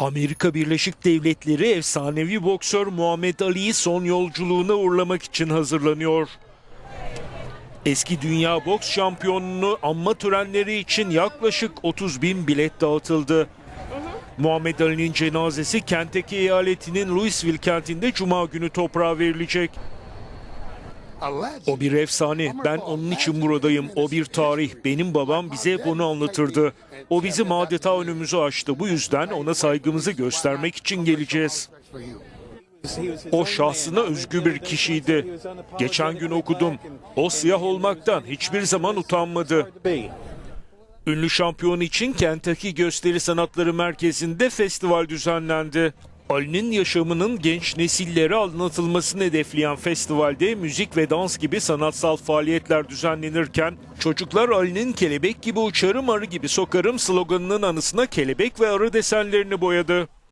Amerika Birleşik Devletleri efsanevi boksör Muhammed Ali'yi son yolculuğuna uğurlamak için hazırlanıyor. Eski dünya boks şampiyonunu anma törenleri için yaklaşık 30 bin bilet dağıtıldı. Muhammed Ali'nin cenazesi Kentucky eyaletinin Louisville kentinde Cuma günü toprağa verilecek. O bir efsane. Ben onun için buradayım. O bir tarih. Benim babam bize onu anlatırdı. O bizim adeta önümüzü açtı. Bu yüzden ona saygımızı göstermek için geleceğiz. O şahsına özgü bir kişiydi. Geçen gün okudum. O siyah olmaktan hiçbir zaman utanmadı. Ünlü şampiyon için Kentucky Gösteri Sanatları Merkezi'nde festival düzenlendi. Ali'nin yaşamının genç nesillere anlatılmasını hedefleyen festivalde müzik ve dans gibi sanatsal faaliyetler düzenlenirken çocuklar Ali'nin kelebek gibi uçarım arı gibi sokarım sloganının anısına kelebek ve arı desenlerini boyadı.